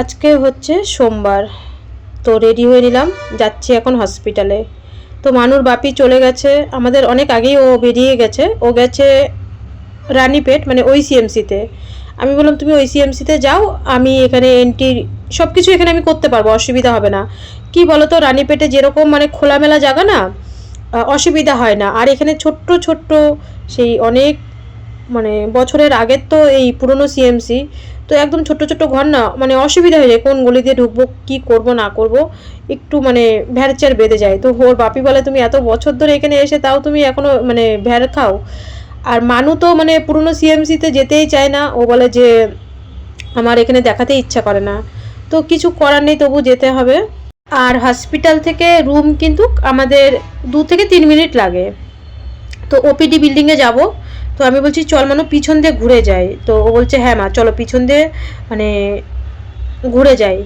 আজকে হচ্ছে সোমবার। তো রেডি হয়ে নিলাম, যাচ্ছি এখন হসপিটালে তো মানুর বাপি চলে গেছে, আমাদের অনেক আগেই ও বেরিয়ে গেছে। ও গেছে রানীপেট মানে ওই সিএমসিতে আমি বললাম, তুমি ওই সিএমসিতে যাও, আমি এখানে এন্ট্রি সব কিছু এখানে আমি করতে পারব, অসুবিধা হবে না। কি বলো তো রানীপেটে যেরকম মানে খোলামেলা জায়গা না অসুবিধা হয় না। আর এখানে ছোট্ট ছোট্ট, সেই অনেক মানে বছরের আগের তো এই পুরনো সিএমসি তো একদম ছোট্ট ছোট্ট ঘর না মানে অসুবিধা হয়ে যায়, কোন গলি দিয়ে ঢুকবো, কি করব, না করব, একটু মানে ভ্যারচার বেঁধে যায়। তো ওর বাপি বলে, তুমি এত বছর ধরে এখানে এসে তাও তুমি এখনও মানে ভ্যার খাও? আর মানু তো মানে পুরনো সিএমসিতে যেতেই চায় না, ও বলে যে, আমার এখানে দেখাতে ইচ্ছা করে না। তো কিছু করার নেই, তবু যেতে হবে। আর হসপিটাল থেকে রুম কিন্তু আমাদের দু থেকে তিন মিনিট লাগে। তো ওপিডি বিল্ডিংয়ে যাব। তো আমি বলছি, চল মানু পিছন দিয়ে ঘুরে যাই। তো ও বলছে হ্যাঁ মা, চলো পিছন দিয়ে মানে ঘুরে যাই।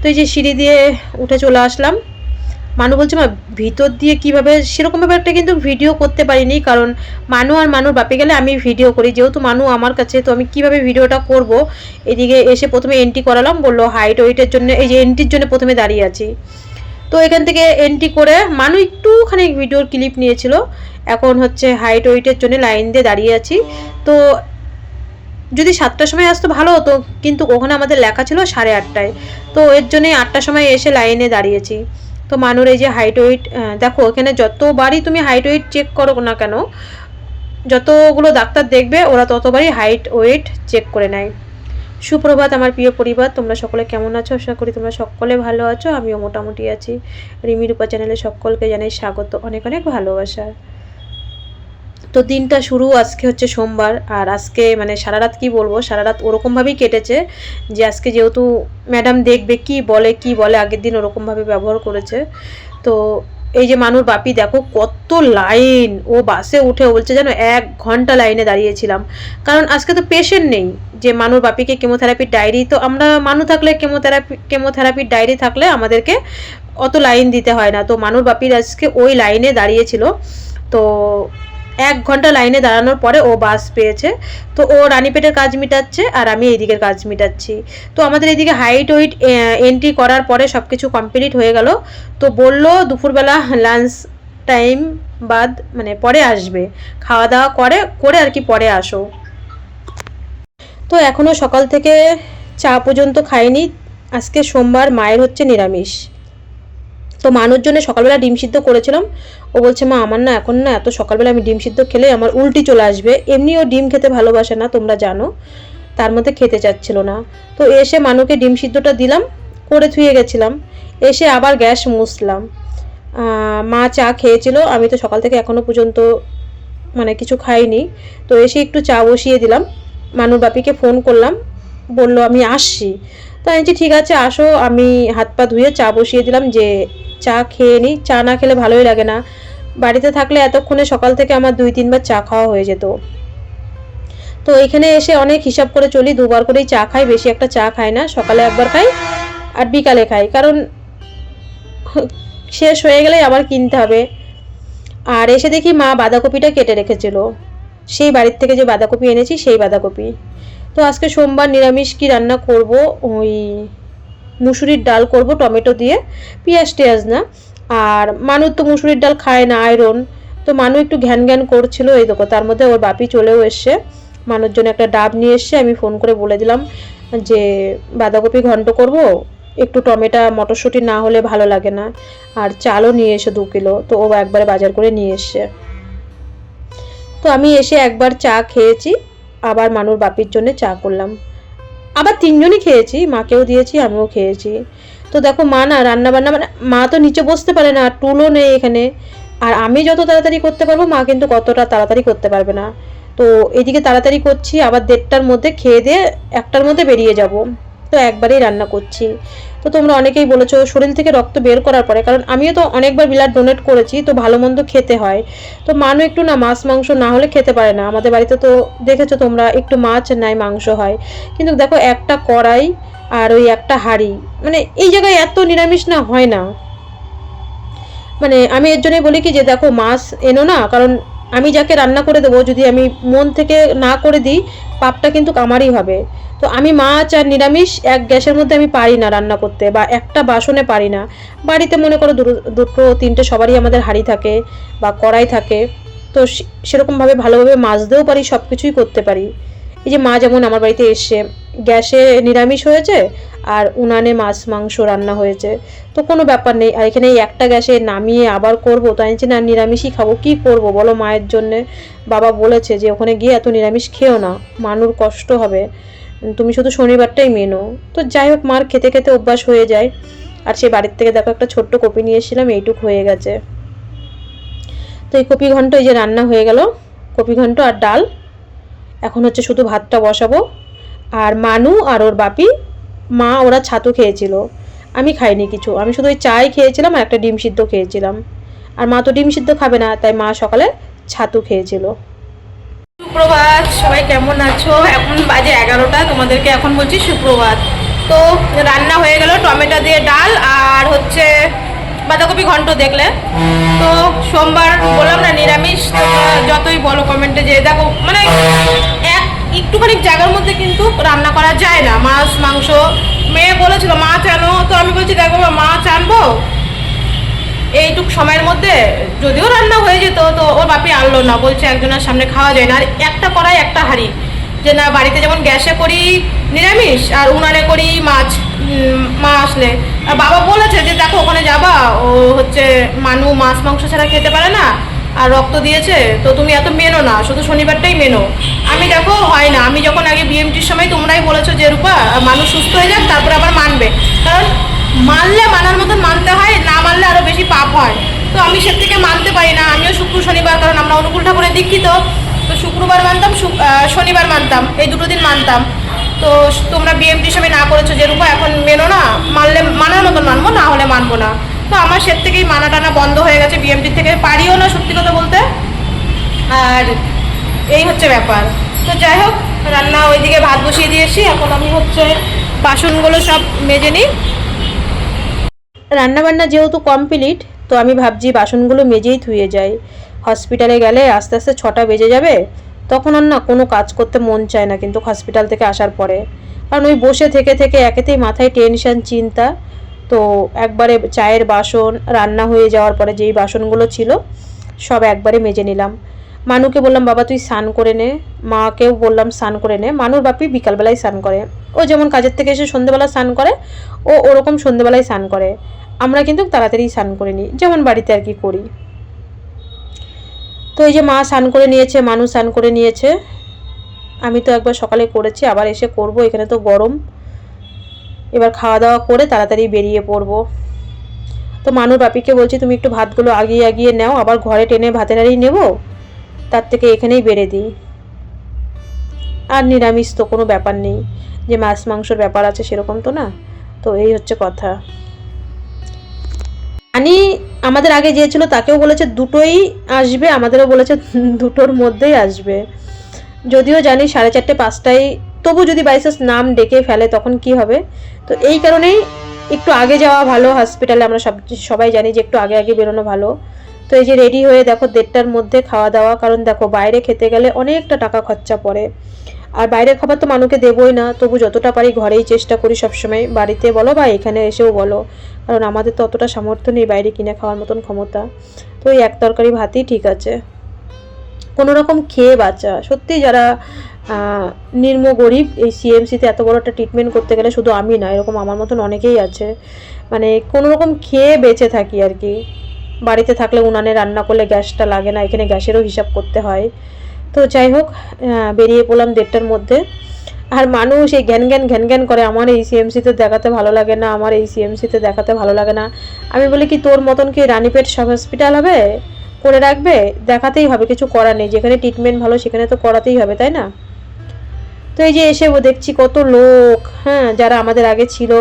তো এই যে সিঁড়ি দিয়ে উঠে চলে আসলাম। মানু বলছে, মা, ভিতর দিয়ে কীভাবে? সেরকমভাবে একটা কিন্তু ভিডিও করতে পারিনি, কারণ মানু আর মানুর বাপে গেলে আমি ভিডিও করি। যেহেতু মানু আমার কাছে, তো আমি কীভাবে ভিডিওটা করব? এদিকে এসে প্রথমে এন্ট্রি করালাম, বলল হাইট ওয়েটের জন্য, এই যে এন্ট্রির জন্য প্রথমে দাঁড়িয়ে আছি। তো এখান থেকে এন্ট্রি করে মানু একটুখানি ভিডিওর ক্লিপ নিয়েছিল। এখন হচ্ছে হাইট ওয়েটের জন্য লাইন দিয়ে দাঁড়িয়ে আছি। তো যদি সাতটার সময় আসতো ভালো হতো, কিন্তু ওখানে আমাদের লেখা ছিল সাড়ে আটটায়। তো এর জন্যই আটটার সময় এসে লাইনে দাঁড়িয়েছি। তো মানুর এই যে হাইট ওয়েট দেখো এখানে যতবারই তুমি হাইট ওয়েট চেক করো না কেন, যতগুলো ডাক্তার দেখবে ওরা ততবারই হাইট ওয়েট চেক করে নেয়। সুপ্রভাত আমার প্রিয় পরিবার, তোমরা সকলে কেমন আছো? আশা করি তোমরা সকলে ভালো আছো, আমিও মোটামুটি আছি। রিমি রূপা চ্যানেলে সকলকে জানাই স্বাগত, অনেক অনেক ভালোবাসা। তো দিনটা শুরু আজকে হচ্ছে সোমবার, আর আজকে মানে সারা রাত কী বলব সারা রাত ওরকমভাবেই কেটেছে যে আজকে যেহেতু ম্যাডাম দেখবে কি বলে কি বলে, আগের দিন ওরকমভাবে ব্যবহার করেছে। তো এই যে মানুর বাপি, দেখো কত লাইন। ও বাসে উঠে বলছে, যেন এক ঘণ্টা লাইনে দাঁড়িয়েছিলাম। কারণ আজকে তো পেশেন্ট নেই যে মানুর বাপিকে কেমোথেরাপির ডায়েরি তো আমরা মানু থাকলে কেমোথেরাপি কেমোথেরাপির ডায়েরি থাকলে আমাদেরকে অত লাইন দিতে হয় না। তো মানুর বাপির আজকে ওই লাইনে দাঁড়িয়েছিল। তো এক ঘণ্টা লাইনে দাঁড়ানোর পরে ও বাস পেয়েছে। তো ও রানীপেটের কাজ মিটাচ্ছে আর আমি এইদিকের কাজ মিটাচ্ছি। তো আমাদের এইদিকে হাইট ওয়েট এন্ট্রি করার পরে সব কিছু কমপ্লিট হয়ে গেল। তো বলল দুপুরবেলা লাঞ্চ টাইম বাদ মানে পরে আসবে। খাওয়া দাওয়া করে করে আর কি পরে আসো। তো এখনও সকাল থেকে চা পর্যন্ত খাইনি। আজকে সোমবার, মায়ের হচ্ছে নিরামিষ। তো মানুষ জন্য সকালবেলা ডিম সিদ্ধ করেছিলাম। ও বলছে, মা, আমার না এখন না এত সকালবেলা আমি ডিম সিদ্ধ খেলে আমার উল্টি চলে আসবে। এমনিও ডিম খেতে ভালোবাসে না, তোমরা জানো। তার মধ্যে খেতে চাচ্ছিল না। তো এসে মানুকে ডিম সিদ্ধটা দিলাম, করে থুয়ে গেছিলাম। এসে আবার গ্যাস মুছলাম। মা চা খেয়েছিল, আমি তো সকাল থেকে এখনও পর্যন্ত মানে কিছু খাইনি। তো এসে একটু চা বসিয়ে দিলাম। মানুর বাপিকে ফোন করলাম, বলল, আমি আসছি। তো আমি ঠিক আছে, আসো। আমি হাত পা ধুয়ে চা বসিয়ে দিলাম যে চা খেয়ে নিই। চা না খেলে ভালোই লাগে না। বাড়িতে থাকলে এতক্ষণে সকাল থেকে আমার দুই তিনবার চা খাওয়া হয়ে যেত। তো এখানে এসে অনেক হিসাব করে চলি, দুবার করেই চা খাই, বেশি একটা চা খাই না। সকালে একবার খাই আর বিকালে খাই। কারণ শেষ হয়ে গেলেই আবার কিনতে হবে। আর এসে দেখি মা বাঁধাকপিটা কেটে রেখেছিল। সেই বাড়ির থেকে যে বাঁধাকপি এনেছি, সেই বাঁধাকপি। তো আজকে সোমবার নিরামিষ কি রান্না করব? ওই মুসুরির ডাল করব, টমেটো দিয়ে, পেঁয়াজ টেয়াজ না। আর মানুষ তো মুসুরির ডাল খায় না, আয়রন। তো মানু একটু ঘ্যান ঘ্যান করছিল, এই দেখো, তার মধ্যে ওর বাপি চলেও এসছে। মানুষ জন্য একটা ডাব নিয়ে এসছে, আমি ফোন করে বলে দিলাম যে, বাঁধাকপি ঘন্ট করব, একটু টমেটো মটরশুঁটি না হলে ভালো লাগে না। আর চালও নিয়ে এসে দু কিলো, তো ও একবারে বাজার করে নিয়ে এসছে। তো আমি এসে একবার চা খেয়েছি। আবার মানুর বাপির জন্য চা করলাম। আবার তিনজনই খেয়েছি, মাকেও দিয়েছি, আমিও খেয়েছি। তো দেখো, মা না রান্না বান্না মানে মা তো নিচে বসতে পারে না, টুলও নেই এখানে। আর আমি যত তাড়াতাড়ি করতে পারব, মা কিন্তু কতটা তাড়াতাড়ি করতে পারবে না। তো এদিকে তাড়াতাড়ি করছি, আবার দেড়টার মধ্যে খেয়ে দিয়ে একটার মধ্যে বেরিয়ে যাব। তো একবারেই রান্না করছি। তো তোমরা অনেকেই বলেছ শরীর থেকে রক্ত বের করার পরে, কারণ আমিও তো অনেকবার ব্লাড ডোনেট করেছি, তো ভালো মন্দ খেতে হয়। তো মানু একটু না মাছ, মাংস না হলে খেতে পারে না। আমাদের বাড়িতে তো দেখেছ তোমরা একটু মাছ নাই মাংস হয়। কিন্তু দেখো একটা কড়াই আর ওই একটা হাঁড়ি মানে এই জায়গায় এত নিরামিষ না হয় না। মানে আমি এর জন্যই বলি কি যে দেখো মাছ এনো না, কারণ আমি যাকে রান্না করে দেবো, যদি আমি মন থেকে না করে দিই, পাপটা কিন্তু আমারই হবে। তো আমি মাছ আর নিরামিষ এক গ্যাসের মধ্যে আমি পারি না রান্না করতে বা একটা বাসনে পারি না। বাড়িতে মনে করো দুটো, তিনটে সবারই আমাদের হাঁড়ি থাকে বা কড়াই থাকে। তো সেরকমভাবে ভালোভাবে মাজতেও পারি সব কিছুই করতে পারি। এই যে মা যেমন আমার বাড়িতে এসে গ্যাসে নিরামিষ হয়েছে আর উনানে মাছ, মাংস রান্না হয়েছে। তো কোনো ব্যাপার নেই, আর এখানে এই একটা গ্যাসে নামিয়ে আবার করব। তাই যে না, নিরামিষই খাব, কি করব? বলো মায়ের জন্যে। বাবা বলেছে যে, ওখানে গিয়ে এত নিরামিষ খেও না, মানুর কষ্ট হবে। তুমি শুধু শনিবারটাই মেনো। তো যাই হোক, মার খেতে খেতে অভ্যাস হয়ে যায়। আর সে বাড়ির থেকে দেখো, একটা ছোট্ট কপি নিয়ে এসেছিলাম, এইটুক হয়ে গেছে। তো এই কপি ঘন্ট, এই যে রান্না হয়ে গেল। কপি ঘন্ট আর ডাল। এখন হচ্ছে শুধু ভাতটা বসাবো। আর মানু আর ওর বাপি মা ওরা ছাতু খেয়েছিল। আমি খাইনি কিছু। আমি শুধু ওই চাই খেয়েছিলাম আর একটা ডিম সিদ্ধ খেয়েছিলাম। আর মা তো ডিম সিদ্ধ খাবে না, তাই মা সকালে ছাতু খেয়েছিল। সুপ্রভাত, সবাই কেমন আছো? এখন বাজে এগারোটা, তোমাদেরকে এখন বলছি সুপ্রভাত। তো রান্না হয়ে গেল টমেটো দিয়ে ডাল আর হচ্ছে বাঁধাকপি ঘন্ট দেখলে। তো সোমবার বললাম না, নিরামিষ। যতই বলো কমেন্টে যে দেখো মানে একটুখানি জায়গার মধ্যে কিন্তু রান্না করা যায় না। মাছ, মাংস, মেয়ে বলেছিল, মাছ আনো। তো আমি বলছি, দেখো মাছ আনব? এইটুক সময়ের মধ্যে যদিও রান্না হয়ে যেত, তো ওর বাপি আনলো না। বলছে, একজনের সামনে খাওয়া যায় না। আর একটা কড়াই, একটা হাঁড়ি। যে না, বাড়িতে যেমন গ্যাসে করি নিরামিষ, আর উনানে করি মাছ মা আসলে। আর বাবা বলেছে যে, দেখো, ওখানে যাবা। ও হচ্ছে মানু, মাছ, মাংস ছাড়া খেতে পারে না। আর রক্ত দিয়েছে, তো তুমি এত মেনো না, শুধু শনিবারটাই মেনো। আমি দেখো, হয় না, আমি যখন আগে বিএমটির সময় তোমরাই বলেছ যে, রূপা, মানুষ সুস্থ হয়ে যাক, তারপরে আবার মানবে। কারণ মানলে মানার মতন মানতে হয়, না মানলে আরও বেশি পাপ হয়। তো আমি সে থেকে মানতে পারি না, আমিও শুক্র শনিবার, কারণ আমরা অনুকূল ঠাকুরের দীক্ষিত। তো শুক্রবার মানতাম শনিবার মানতাম, এই দুটো দিন মানতাম। তো তোমরা বিএমটি সময় না করেছ যে, রূপা, এখন মেনো না, মানলে, মানার মতন মানবো, না হলে মানবো না। তো আমার সে থেকেই মানা টানা বন্ধ হয়ে গেছে বিএমটি থেকে। পারিও না সত্যি কথা বলতে। আর এই হচ্ছে ব্যাপার। তো যাই হোক, রান্না ওইদিকে ভাত বসিয়ে দিয়েছি। এখন আমি হচ্ছে বাসনগুলো সব মেজে নিই। রান্নাবান্না যেহেতু কমপ্লিট, তো আমি ভাবছি বাসনগুলো মেজেই ধুয়ে যাই। হসপিটালে গেলে আস্তে আস্তে ছটা বেজে যাবে। তখন আর না কোনো কাজ করতে মন চায় না কিন্তু হসপিটাল থেকে আসার পরে। কারণ ওই বসে থেকে থেকে একেতেই মাথায় টেনশন, চিন্তা। তো একবারে চায়ের বাসন রান্না হয়ে যাওয়ার পরে যেই বাসনগুলো ছিল, সব একবারে মেজে নিলাম। মানুকে বললাম, বাবা, তুই স্নান করে নে। মাকেও বললাম, স্নান করে নে। মানুর বাপি বিকালবেলায় স্নান করে। ও যেমন কাজের থেকে এসে সন্ধেবেলা স্নান করে, ও ওরকম সন্ধ্যেবেলায় স্নান করে। আমরা কিন্তু তাড়াতাড়ি স্নান করে নিই, যেমন বাড়িতে আর কি করি। তো এই যে মা স্নান করে নিয়েছে মানুষ স্নান করে নিয়েছে। আমি তো একবার সকালে করেছি, আবার এসে করব, এখানে তো গরম। এবার খাওয়া দাওয়া করে তাড়াতাড়ি বেরিয়ে পড়ব। তো মানুর বাপিকে বলছি, তুমি একটু ভাতগুলো আগিয়ে আগিয়ে নাও, আবার ঘরে টেনে ভাতের হাড়ি নেব। তার থেকে এখানেই বেড়ে দিই। আর নিরামিষ তো কোনো ব্যাপার নেই। যে মাছ, মাংসর ব্যাপার আছে সেরকম তো না? তো এই হচ্ছে কথা। আনি আমাদের আগে যে ছিল তাকেও বলেছে, দুটোই আসবে। আমাদেরও বলেছে, দুটোর মধ্যেই আসবে। যদিও জানি সাড়ে চারটে, পাঁচটায় তবু যদি বাইচান্স নাম ডেকে ফেলে, তখন কি হবে? তো এই কারণেই একটু আগে যাওয়া ভালো হসপিটালে আমরা সব, সবাই জানি যে একটু আগে আগে বেরোনো ভালো। তো এই যে রেডি হয়ে দেখো দেড়টার মধ্যে খাওয়া দাওয়া, কারণ দেখো বাইরে খেতে গেলে অনেকটা টাকা খরচা পড়ে। আর বাইরের খাবার তো মানুষকে দেবই না, তবু যতটা পারি ঘরেই চেষ্টা করি সবসময়। বাড়িতে বলো বা এখানে এসেও বলো, কারণ আমাদের তো অতটা সামর্থ্য নেই বাইরে কিনে খাওয়ার মতন ক্ষমতা। তো এই এক তরকারি ভাতই ঠিক আছে। কোনো রকম খেয়ে বাঁচা। সত্যি যারা নিম্ন গরিব, এই সিএমসিতে এত বড় একটা ট্রিটমেন্ট করতে গেলে শুধু আমি না, এরকম আমার মতন অনেকেই আছে। মানে কোনো রকম খেয়ে বেঁচে থাকি আর কি। বাড়িতে থাকলে উনানে রান্না করলে গ্যাসটা লাগে না, এখানে গ্যাসেরও হিসাব করতে হয়। তো যাই হোক বেরিয়ে পড়লাম দেড়টার মধ্যে। আর মানুষ এই ঘ্যান ঘ্যান ঘ্যান ঘ্যান করে আমার এই সিএমসিতে দেখাতে ভালো লাগে না, আমার এই সিএমসিতে দেখাতে ভালো লাগে না। আমি বলি কি, তোর মতন কি রানীপেট সব হসপিটাল হবে? করে রাখবে? দেখাতেই হবে, কিছু করার নেই। যেখানে ট্রিটমেন্ট ভালো, সেখানে তো করাতেই হবে, তাই না? তো এই যে এসে ও দেখছি কত লোক হ্যাঁ যারা আমাদের আগে ছিল।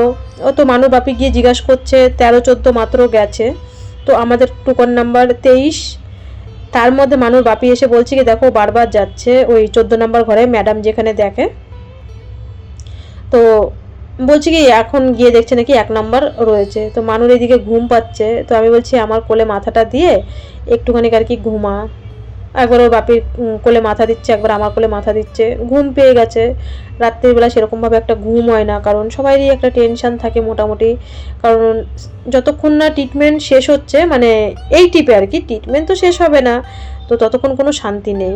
ও তো মানু বাপি গিয়ে জিজ্ঞাসা করছে, তেরো, চোদ্দ মাত্র গেছে। তো আমাদের টুকন নাম্বার তেইশ। তার মধ্যে মানুষ বাপি এসে বলছে কি, দেখো, বারবার যাচ্ছে ওই চোদ্দ নাম্বার ঘরে, ম্যাডাম যেখানে দেখে। তো বলছি কি, এখন গিয়ে দেখছে নাকি এক নম্বর রয়েছে। তো মানুর এদিকে ঘুম পাচ্ছে। তো আমি বলছি, আমার কোলে মাথাটা দিয়ে একটুখানি আর কি ঘুমা। একবার ওর বাপির কোলে মাথা দিচ্ছে, একবার আমার কোলে মাথা দিচ্ছে, ঘুম পেয়ে গেছে। রাত্রিবেলা সেরকমভাবে একটা ঘুম হয় না, কারণ সবারই একটা টেনশন থাকে মোটামুটি। কারণ যতক্ষণ না ট্রিটমেন্ট শেষ হচ্ছে মানে এই টিপে আর কি ট্রিটমেন্ট তো শেষ হবে না, তো ততক্ষণ কোনো শান্তি নেই।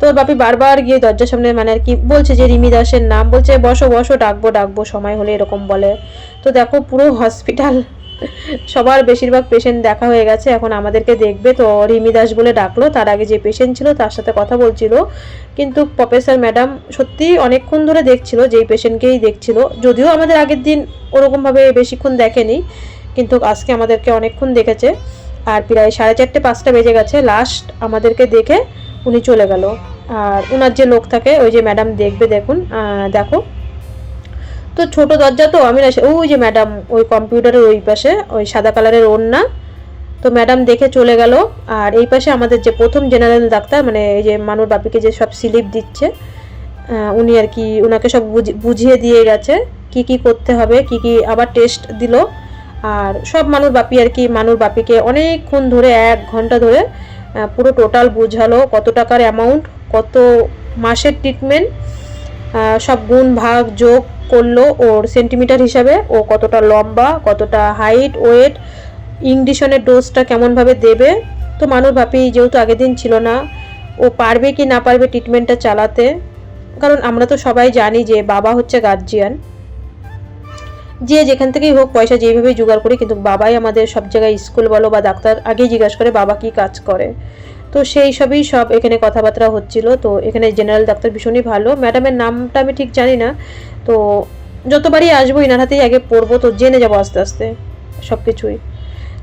তো বাপি বারবার গিয়ে দরজার সামনে মানে আর কি বলছে যে, রিমি দাসের নাম বলছে, বসো বসো, ডাকবো ডাকবো, সময় হলে এরকম বলে। তো দেখো পুরো হসপিটাল সবার বেশিরভাগ পেশেন্ট দেখা হয়ে গেছে, এখন আমাদেরকে দেখবে। তো রিমি দাস বলে ডাকলো, তার আগে যে পেশেন্ট ছিল তার সাথে কথা বলছিল। কিন্তু প্রফেসর ম্যাডাম সত্যি অনেকক্ষণ ধরে দেখছিল, যেই পেশেন্টকেই দেখছিল। যদিও আমাদের আগের দিন ওরকমভাবে বেশিক্ষণ দেখেনি, কিন্তু আজকে আমাদেরকে অনেকক্ষণ দেখেছে। আর প্রায় সাড়ে চারটে, পাঁচটা বেজে গেছে। লাস্ট আমাদেরকে দেখে উনি চলে গেল। আর ওনার যে লোক থাকে, ওই যে ম্যাডাম দেখবে, দেখুন দেখো। তো ছোট দরজা তো, আমি না ওই যে ম্যাডাম ওই কম্পিউটারের ওই পাশে, ওই সাদা কালারের ওড়না। তো ম্যাডাম দেখে চলে গেল। আর এই পাশে আমাদের যে প্রথম জেনারেল ডাক্তার মানে এই যে মানুর বাপিকে যে সব স্লিপ দিচ্ছে উনি আর কি ওনাকে সব বুঝি- বুঝিয়ে দিয়ে গেছে কি কি করতে হবে, কি কি আবার টেস্ট দিল। আর সব মানুর বাপি আর কি, মানুর বাপিকে অনেকক্ষণ ধরে, এক ঘণ্টা ধরে পুরো টোটাল বুঝালো কত টাকার অ্যামাউন্ট কত মাসের ট্রিটমেন্ট সব গুণ, ভাগ, যোগ করল ওর সেন্টিমিটার হিসাবে। ও কতটা লম্বা, কতটা হাইট ওয়েট ইংডিশনের ডোজটা কেমনভাবে দেবে? তো মানুষ ভাবি, যেহেতু আগের দিন ছিল না, ও পারবে কি না পারবে ট্রিটমেন্টটা চালাতে? কারণ আমরা তো সবাই জানি যে বাবা হচ্ছে গার্জিয়ান যে যেখান থেকেই হোক পয়সা যেভাবেই জোগাড় করি, কিন্তু বাবাই আমাদের সব জায়গায় স্কুল বলো বা ডাক্তার আগেই জিজ্ঞাসা করে বাবা কি কাজ করে। তো সেই সবই সব এখানে কথাবার্তা হচ্ছিল। তো এখানে জেনারেল ডাক্তার ভীষণই ভালো। ম্যাডামের নামটা আমি ঠিক জানি না। তো যতবারই আসব এনার হাতেই আগে পড়ব। তো জেনে যাব আস্তে আস্তে সব কিছুই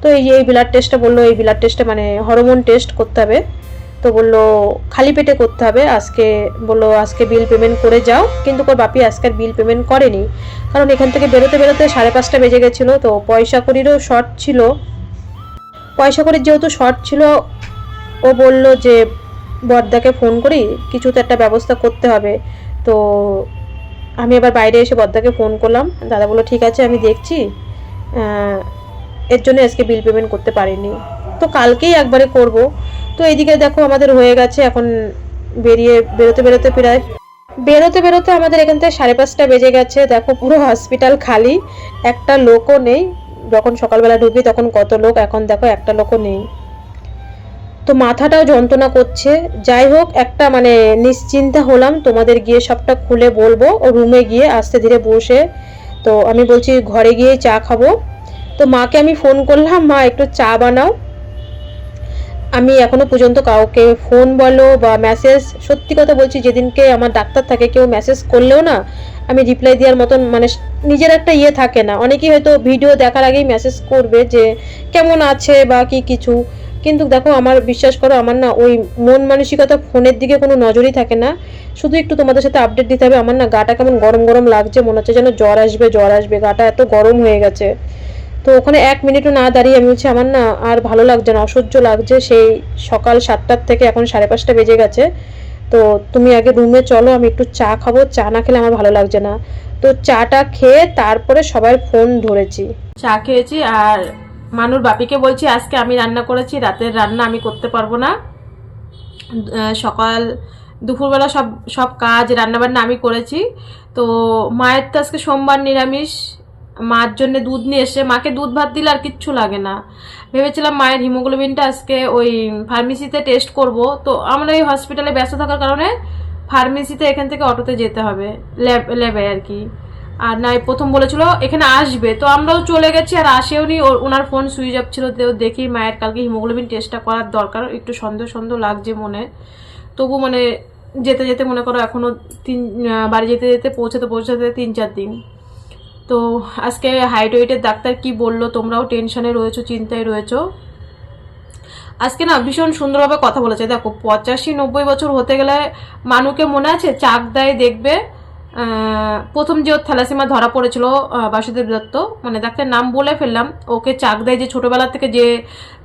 তো এই যে এই ব্লাড টেস্টটা বলল, এই ব্লাড টেস্টটা মানে হরমোন টেস্ট করতে হবে। তো বলল, খালি পেটে করতে হবে, আজকে বলল, আজকে বিল পেমেন্ট করে যাও। কিন্তু ওর বাপি আজকের বিল পেমেন্ট করেনি। কারণ এখান থেকে বেরোতে বেরোতে সাড়ে পাঁচটা বেজে গেছিল, তো পয়সা করিরও শর্ট ছিল। পয়সা করির যেহেতু শর্ট ছিল, ও বলল যে, বর্দাকে ফোন করি কিছু তো একটা ব্যবস্থা করতে হবে। তো আমি আবার বাইরে এসে বর্দাকে ফোন করলাম। দাদা বলল, ঠিক আছে, আমি দেখছি। এর জন্য আজকে বিল পেমেন্ট করতে পারিনি। তো কালকেই একবারে করব। তো এইদিকে দেখো আমাদের হয়ে গেছে, এখন বেরিয়ে বেরোতে বেরোতে প্রায় বেরোতে বেরোতে আমাদের এখান থেকে সাড়ে পাঁচটা বেজে গেছে। দেখো পুরো হসপিটাল খালি, একটা লোকও নেই। যখন সকালবেলা ঢুকি তখন কত লোক, এখন দেখো একটা লোকও নেই। তো মাথাটাও যন্ত্রণা করছে। যাই হোক, একটা মানে নিশ্চিন্তা হলাম, তোমাদের গিয়ে সবটা খুলে বলব। ও রুমে গিয়ে আস্তে ধীরে বসে, তো আমি বলছি ঘরে গিয়ে চা খাব। তো মাকে আমি ফোন করলাম, মা, একটু চা বানাও। আমি এখনও পর্যন্ত কাউকে ফোন বলো বা মেসেজ সত্যি কথা বলছি, যেদিনকে আমার ডাক্তার থাকে, কেউ মেসেজ করলেও না, আমি রিপ্লাই দেওয়ার মতন মানে নিজের একটা ইয়ে থাকে না। অনেকেই হয়তো ভিডিও দেখার আগেই মেসেজ করবে যে, কেমন আছে বা কি কিছু? কিন্তু দেখো, আমার বিশ্বাস করো, আমার না ওই মন মানসিকতা ফোনের দিকে কোনো নজরই থাকে না। শুধু একটু তোমাদের সাথে আপডেট দিতে হবে, আমার না গাটা কেমন গরম গরম লাগছে, মনে হচ্ছে যেন জ্বর আসবে জ্বর আসবে, গাটা এত গরম হয়ে গেছে। তো ওখানে এক মিনিটও না দাঁড়িয়ে আমি বলছি, আমার না আর ভালো লাগছে না, অসহ্য লাগছে। সেই সকাল সাতটার থেকে এখন সাড়ে পাঁচটা বেজে গেছে। তো তুমি আগে রুমে চলো, আমি একটু চা খাব। চা না খেলে আমার ভালো লাগছে না। তো চাটা খেয়ে তারপরে সবার ফোন ধরেছি। চা খেয়েছি আর মানুর বাপিকে বলছি, আজকে আমি রান্না করেছি, রাতের রান্না আমি করতে পারব না। সকাল, দুপুরবেলা সব সব কাজ, রান্নাবান্না আমি করেছি। তো মায়ের তো আজকে সোমবার নিরামিষ। মার জন্য দুধ নিয়ে এসে, মাকে দুধ ভাত দিলে আর কিচ্ছু লাগে না। ভেবেছিলাম মায়ের হিমোগ্লোবিনটা আজকে ওই ফার্মেসিতে টেস্ট করব। তো আমরা এই হসপিটালে ব্যস্ত থাকার কারণে ফার্মেসিতে এখান থেকে অটোতে যেতে হবে ল্যাব ল্যাবে আর কি। আর নাই প্রথম বলেছিল, এখানে আসবে। তো আমরাও চলে গেছি, আর আসেও নি। ওনার ফোন সুইচ অফ ছিল, তো দেখি মায়ের কালকে হিমোগ্লোবিন টেস্টটা করার দরকার। একটু সন্দেহ সন্দেহ লাগছে মনে। তবু মানে যেতে যেতে মনে করো এখনও তিন বাড়ি যেতে যেতে পৌঁছাতে পৌঁছাতে তিন, চার দিন। তো আজকে হাইট ওয়েটের ডাক্তার কি বলল? তোমরাও টেনশনে রয়েছো, চিন্তায় রয়েছো? আজকে না ভীষণ সুন্দরভাবে কথা বলেছে। দেখো, পঁচাশি নব্বই বছর হতে গেলে মানুকে মনে আছে? চাক দেয় দেখবে। প্রথম যে ওর থ্যালাসিমা ধরা পড়েছিল বাসুদেব দত্ত মানে ডাক্তার নাম বলে ফেললাম, ওকে চাক দেয় যে ছোটবেলা থেকে যে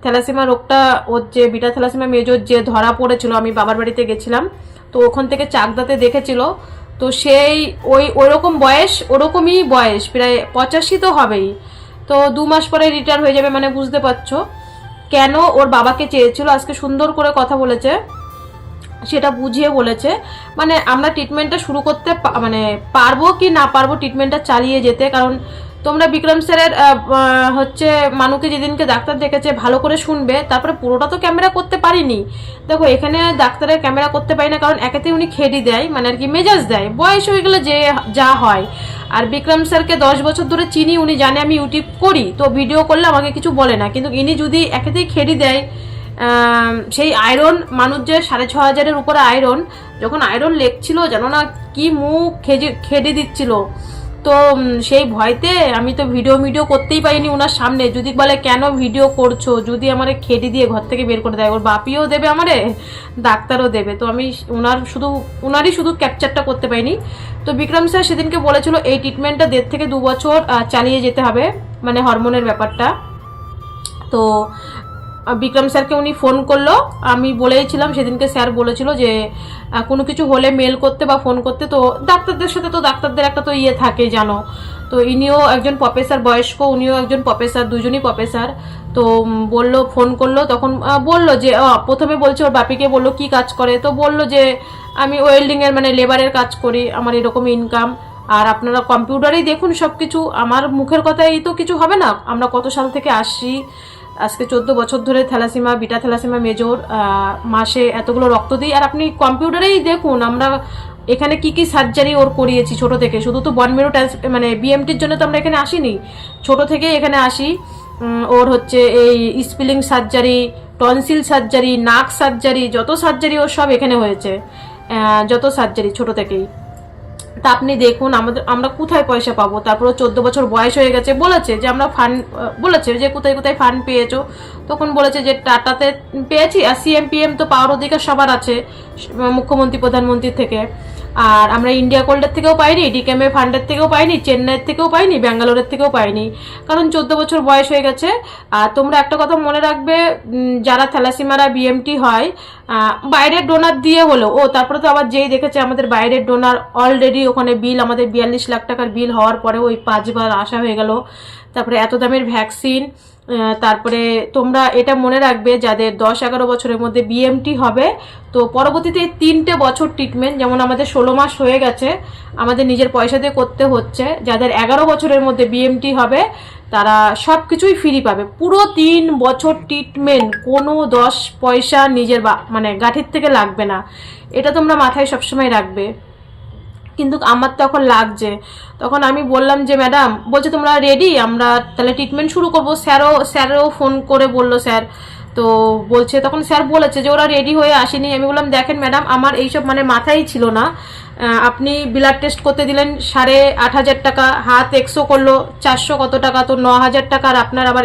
থ্যালাসিমা রোগটা, ওর যে বিটা থ্যালাসিমা মেজর যে ধরা পড়েছিল, আমি বাবার বাড়িতে গেছিলাম, তো ওখান থেকে চাক চাকদাতে দেখেছিল। তো সেই ওই ওরকম বয়স, ওরকমই বয়স, প্রায় পঁচাশি তো হবেই। তো দু মাস পরে রিটায়ার হয়ে যাবে মানে বুঝতে পারছ। কেন ওর বাবাকে চেয়েছিল, আজকে সুন্দর করে কথা বলেছে, সেটা বুঝিয়ে বলেছে। মানে আমরা ট্রিটমেন্টটা শুরু করতে মানে পারব কি না পারব ট্রিটমেন্টটা চালিয়ে যেতে, কারণ তোমরা বিক্রম স্যারের হচ্ছে মানুকে যেদিনকে ডাক্তার দেখেছে, ভালো করে শুনবে, তারপরে পুরোটা তো ক্যামেরা করতে পারিনি। দেখো, এখানে ডাক্তারের ক্যামেরা করতে পারি না, কারণ একেতে উনি খেডি দেয় মানে আর কি মেজাজ দেয়। বয়স হয়ে গেলে যে, যা হয়। আর বিক্রম স্যারকে দশ বছর ধরে চিনি, উনি জানে আমি ইউটিউব করি, তো ভিডিও করলে আমাকে কিছু বলে না। কিন্তু ইনি যদি একেতেই খেডি দেয় সেই আয়রন মানুষ যে সাড়ে ছ হাজারের উপরে আয়রন যখন আয়রন লেগছিল, জানো না কি মুখ খেজে, খেডে দিচ্ছিল। তো সেই ভয়তে আমি তো ভিডিও ভিডিও করতেই পারিনি ওনার সামনে। যদি বলে, কেন ভিডিও করছ? যদি আমারে খেডি দিয়ে ঘর থেকে বের করে দেয়, ওর বাপিও দেবে আমারে, ডাক্তারও দেবে। তো আমি ওনার শুধু ওনারই শুধু ক্যাপচারটা করতে পারিনি। তো বিক্রম স্যার সেদিনকে বলেছিল, এই ট্রিটমেন্টটা দেড় থেকে দু বছর চালিয়ে যেতে হবে। মানে হরমোনের ব্যাপারটা। তো বিক্রম স্যারকে উনি ফোন করল। আমি বলেইছিলাম সেদিনকে স্যার বলেছিল যে কোনো কিছু হলে মেল করতে বা ফোন করতে, তো ডাক্তারদের সাথে তো ডাক্তারদের একটা তো ইয়ে থাকে, জানো। তো ইনিও একজন প্রফেসর বয়স্ক, উনিও একজন প্রফেসর দুজনই প্রফেসর তো বলল ফোন করল, তখন বলল যে প্রথমে বলছে ওর বাপিকে, বলল, কি কাজ করে? তো বলল যে, আমি ওয়েল্ডিংয়ের মানে লেবারের কাজ করি, আমার এরকম ইনকাম আর আপনারা কম্পিউটারেই দেখুন সব কিছু আমার মুখের কথাই তো কিছু হবে না। আমরা কত সাল থেকে আসছি। আজকে চোদ্দ বছর ধরে থ্যালাসিমা বিটা থ্যালাসিমা মেজর মাসে এতগুলো রক্ত দিই। আর আপনি কম্পিউটারেই দেখুন, আমরা এখানে কি কি সার্জারি ওর করিয়েছি ছোট থেকে। শুধু তো বনমেরু ট্রান্স মানে বিএমটির জন্য তো আমরা এখানে আসিনি। ছোট থেকেই এখানে আসি। ওর হচ্ছে এই স্পিলিং সার্জারি টনসিল সার্জারি নাক সার্জারি যত সার্জারি ওর সব এখানে হয়েছে। যত সার্জারি ছোট থেকেই। তা আপনি দেখুন, আমাদের আমরা কোথায় পয়সা পাবো? তারপরে চোদ্দ বছর বয়স হয়ে গেছে, বলেছে যে আমরা ফান্ড বলেছে যে কোথায় কোথায় ফান্ড পেয়েছ। তখন বলেছে যে টাটাতে পেয়েছি, আর সিএমপিএম তো পাওয়ার অধিকার সবার আছে, মুখ্যমন্ত্রী প্রধানমন্ত্রীর থেকে। আর আমরা ইন্ডিয়া গোল্ডের থেকেও পাইনি ডিকেমে ফান্ডের থেকেও পাইনি চেন্নাইয়ের থেকেও পাইনি ব্যাঙ্গালোরের থেকেও পাইনি। কারণ চোদ্দ বছর বয়স হয়ে গেছে। আর তোমরা একটা কথা মনে রাখবে যারা থ্যালাসিমারা বিএমটি হয় বাইরের ডোনার দিয়ে হলো ও, তারপরে তো আবার যেই দেখেছে আমাদের বাইরের ডোনার অলরেডি ওখানে বিল আমাদের বিয়াল্লিশ লাখ টাকার বিল হওয়ার পরে ওই পাঁচবার আসা হয়ে গেল। তারপরে এত দামের ভ্যাকসিন তারপরে তোমরা এটা মনে রাখবে যাদের দশ এগারো বছরের মধ্যে বিএমটি হবে, তো পরবর্তীতে তিনটে বছর ট্রিটমেন্ট যেমন আমাদের ষোলো মাস হয়ে গেছে, আমাদের নিজের পয়সা দিয়ে করতে হচ্ছে। যাদের এগারো বছরের মধ্যে বিএমটি হবে, তারা সব কিছুই ফ্রি পাবে। পুরো তিন বছর ট্রিটমেন্ট কোনো দশ পয়সা নিজের মানে গাঠির থেকে লাগবে না। এটা তোমরা মাথায় সবসময় রাখবে। কিন্তু আমার তো এখন লাগছে। তখন আমি বললাম যে, ম্যাডাম, বলছে, তোমরা রেডি আমরা তাহলে ট্রিটমেন্ট শুরু করব। স্যারও স্যারও ফোন করে বলল স্যার। তো বলছে, তখন স্যার বলেছে যে, ওরা রেডি হয়ে আসেনি। আমি বললাম, দেখেন ম্যাডাম, আমার এইসব মানে মাথায় ছিল না। আপনি ব্লাড টেস্ট করতে দিলেন সাড়ে আট হাজার টাকা, হাত এক্সো করল চারশো কত টাকা, তো ন হাজার টাকা আর আপনার আবার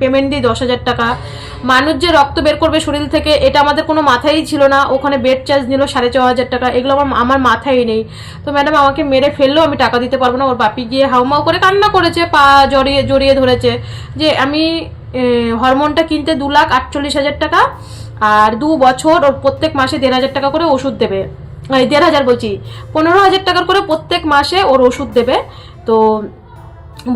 পেমেন্ট দিই দশ হাজার টাকা। মানুষ যে রক্ত বের করবে শরীর থেকে, এটা আমাদের কোনো মাথায়ই ছিল না। ওখানে বেড চার্জ নিল সাড়ে ছ হাজার টাকা। এগুলো আমার আমার মাথায় নেই। তো ম্যাডাম আমাকে মেরে ফেললেও আমি টাকা দিতে পারব না। ওর বাপি গিয়ে হাউমাউ করে কান্না করেছে, পা জড়িয়ে জড়িয়ে ধরেছে। যে আমি হরমোনটা কিনতে দু লাখ আটচল্লিশ হাজার টাকা আর দু বছর ওর প্রত্যেক মাসে দেড় হাজার টাকা করে ওষুধ দেবে। দেড় হাজার বলছি। পনেরো হাজার টাকার করে প্রত্যেক মাসে ওর ওষুধ দেবে। তো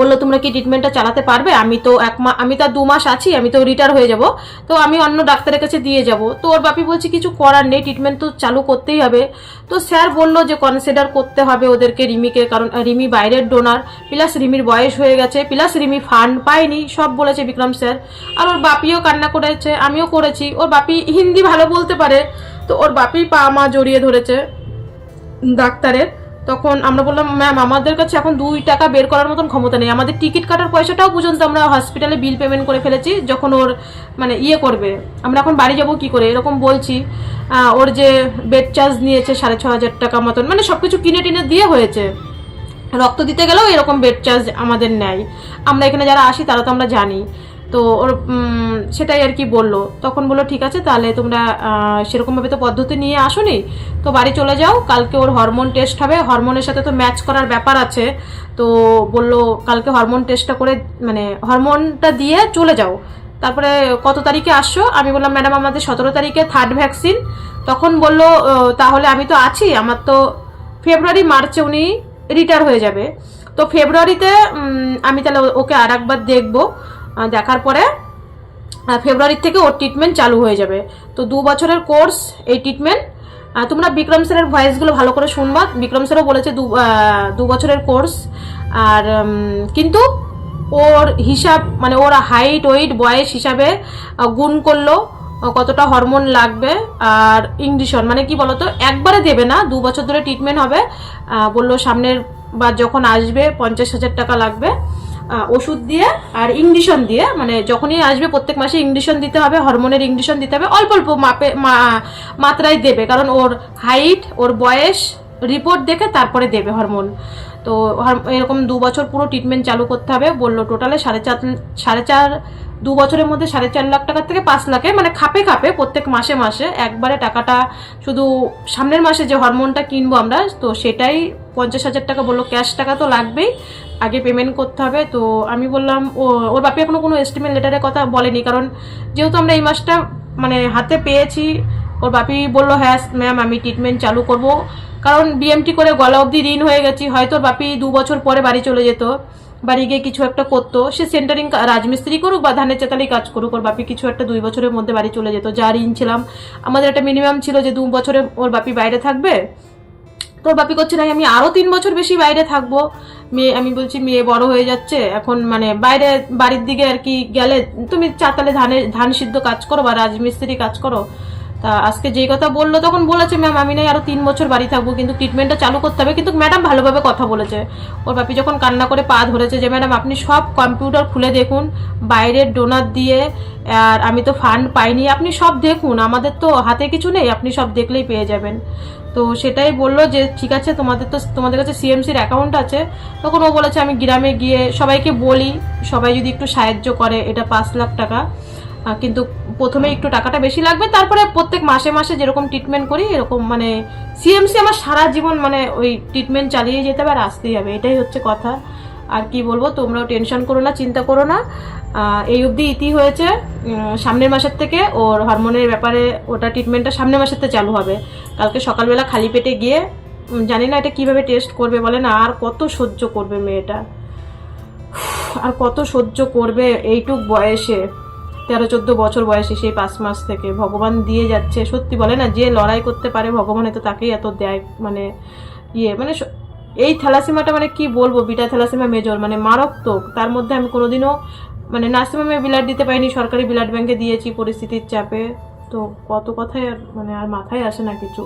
বলল, তোমরা কি ট্রিটমেন্টটা চালাতে পারবে? আমি তো এক মা, আমি তো দু মাস আছি, আমি তো রিটায়ার হয়ে যাব। তো আমি অন্য ডাক্তারের কাছে দিয়ে যাব। তো ওর বাপি বলছে, কিছু করার নেই ট্রিটমেন্ট তো চালু করতেই হবে। তো স্যার বলল যে কনসিডার করতে হবে ওদেরকে রিমিকে, কারণ, রিমি বাইরের ডোনার প্লাস রিমির বয়স হয়ে গেছে প্লাস রিমি ফান্ড পায়নি। সব বলেছে বিক্রম স্যার। আর ওর বাপিও কান্না করেছে, আমিও করেছি। ওর বাপি হিন্দি ভালো বলতে পারে। তো ওর বাপি পা মা জড়িয়ে ধরেছে ডাক্তারের। তখন আমরা বললাম, ম্যাম, আমাদের কাছে এখন দুই টাকা বের করার মতন ক্ষমতা নেই। আমাদের টিকিট কাটার পয়সাটাও পর্যন্ত আমরা হসপিটালে বিল পেমেন্ট করে ফেলেছি, যখন ওর মানে ইয়ে করবে। আমরা এখন বাড়ি যাব কি করে? এরকম বলছি। ওর যে বেড চার্জ নিয়েছে সাড়ে ছ হাজার টাকা মতন মানে সব কিছু কিনে টিনে দিয়ে হয়েছে। রক্ত দিতে গেলেও এরকম বেড চার্জ আমাদের নেয়। আমরা এখানে যারা আসি, তারা তো আমরা জানি। তো ওর সেটাই আর কি বলল। তখন বলল ঠিক আছে তাহলে তোমরা সেরকমভাবে তো পদ্ধতি নিয়ে আসোনি। তো বাড়ি চলে যাও কালকে ওর হরমোন টেস্ট হবে। হরমোনের সাথে তো ম্যাচ করার ব্যাপার আছে। তো বলল কালকে হরমোন টেস্টটা করে মানে হরমোনটা দিয়ে চলে যাও। তারপরে কত তারিখে আসছো? আমি বললাম ম্যাডাম আমাদের সতেরো তারিখে থার্ড ভ্যাকসিন তখন বলল "ও, তাহলে আমি তো আছি। আমার তো ফেব্রুয়ারি মার্চে উনি রিটায়ার হয়ে যাবে। তো ফেব্রুয়ারিতে আমি তাহলে ওকে আর একবার দেখব। দেখার পরে আহ, ফেব্রুয়ারি থেকে ওর ট্রিটমেন্ট চালু হয়ে যাবে। তো দু বছরের কোর্স এই ট্রিটমেন্ট তোমরা বিক্রম স্যারের ভয়েসগুলো ভালো করে শুনবা। বিক্রম স্যারও বলেছে দু দু বছরের কোর্স আর কিন্তু ওর হিসাব মানে ওর হাইট ওয়েট বয়স হিসাবে গুণ করল কতটা হরমোন লাগবে। আর ইংলিশন মানে কি বলতো একবারে দেবে না দু বছর ধরে ট্রিটমেন্ট হবে। বলল সামনের বা যখন আসবে পঞ্চাশ হাজার টাকা লাগবে। ওষুধ দিয়ে আর ইঞ্জেকশন দিয়ে মানে যখনই আসবে প্রত্যেক মাসে ইঞ্জেকশন দিতে হবে, হরমোনের ইঞ্জেকশন দিতে হবে, অল্প অল্প মাপে মাত্রায় দেবে, কারণ ওর হাইট ওর বয়স রিপোর্ট দেখে তারপরে দেবে হরমোন। তো এরকম দু বছর পুরো ট্রিটমেন্ট চালু করতে হবে। বলল টোটালে সাড়ে চার সাড়ে চার, দু বছরের মধ্যে সাড়ে চার লাখ টাকা থেকে পাঁচ লাখে মানে খাপে খাপে প্রত্যেক মাসে মাসে একবারে টাকাটা শুধু সামনের মাসে যে হরমোনটা কিনবো আমরা, তো সেটাই পঞ্চাশ হাজার টাকা বলল ক্যাশ টাকা তো লাগবেই, আগে পেমেন্ট করতে হবে। তো আমি বললাম, ও, ওর বাপি এখনও কোনো এস্টিমেট লেটারের কথা বলেনি, কারণ যেহেতু আমরা এই মাসটা মানে হাতে পেয়েছি, ওর বাপি বলল হ্যাঁ ম্যাম আমি ট্রিটমেন্ট চালু করব। কারণ বিএমটি করে গলা অবধি ঋণ হয়ে গেছি, হয়তো বাপি দু বছর পরে বাড়ি চলে যেত, বাড়ি গিয়ে কিছু একটা করতো, সে সেন্টারিং রাজমিস্ত্রি করুক বা ধানের চেতালি কাজ করুক, ওর বাপি কিছু একটা দুই বছরের মধ্যে বাড়ি চলে যেত, যা ঋণ ছিলাম। আমাদের একটা মিনিমাম ছিল যে দু বছরে ওর বাপি বাইরে থাকবে। তোর বাপি করছে না, আমি আরও তিন বছর বেশি বাইরে থাকব। মেয়ে আমি বলছি, মেয়ে বড় হয়ে যাচ্ছে, এখন মানে বাইরে বাড়ির দিকে আর কি গেলে তুমি চাতালে ধানের ধান সিদ্ধ কাজ করো বা রাজমিস্ত্রি কাজ করো। তা আজকে যেই কথা বলল, তখন বলেছে, ম্যাম, আমি নাই আরও তিন বছর বাড়ি থাকব, কিন্তু ট্রিটমেন্টটা চালু করতে হবে। কিন্তু ম্যাডাম ভালোভাবে কথা বলেছে। ওর বাপি যখন কান্না করে পা ধরেছে যে, ম্যাডাম, আপনি সব কম্পিউটার খুলে দেখুন, বাইরের ডোনার দিয়ে, আর আমি তো ফান্ড পাইনি, আপনি সব দেখুন, আমাদের তো হাতে কিছু নেই, আপনি সব দেখলেই পেয়ে যাবেন। তো সেটাই বলল যে, ঠিক আছে, তোমাদের তো, তোমাদের কাছে সিএমসির অ্যাকাউন্ট আছে। তখন ও বলেছে, আমি গ্রামে গিয়ে সবাইকে বলি, সবাই যদি একটু সাহায্য করে, এটা পাঁচ লাখ টাকা। কিন্তু প্রথমে একটু টাকাটা বেশি লাগবে, তারপরে প্রত্যেক মাসে মাসে যেরকম ট্রিটমেন্ট করি, এরকম মানে সিএমসি আমার সারা জীবন মানে ওই ট্রিটমেন্ট চালিয়ে যেতে হবে আর আসতেই হবে, এটাই হচ্ছে কথা। আর কি বলব, তোমরাও টেনশন করো না, চিন্তা করো না। এই অবধি ইতি হয়েছে সামনের মাসের থেকে ওর হরমোনের ব্যাপারে ওটা ট্রিটমেন্টটা সামনের মাসের থেকে চালু হবে। কালকে সকালবেলা খালি পেটে গিয়ে জানি না এটা কীভাবে টেস্ট করবে বলে না, আর কত সহ্য করবে মেয়েটা। আর কত সহ্য করবে এইটুক বয়সে। তেরো চোদ্দ বছর বয়সে সেই পাঁচ মাস থেকে ভগবান দিয়ে যাচ্ছে। সত্যি বলে না, যে লড়াই করতে পারে ভগবান এত তাকেই এত দেয় মানে ইয়ে মানে এই থ্যালাসিমাটা মানে কি বলব, বিটা থ্যালাসিমা মেজর মানে মারাত্মক তার মধ্যে আমি কোনোদিনও মানে নার্সিংহোমে ব্লাড দিতে পারিনি, সরকারি ব্লাড ব্যাংকে দিয়েছি পরিস্থিতির চাপে। তো কত কথাই আর মানে আর মাথায় আসে না কিছু।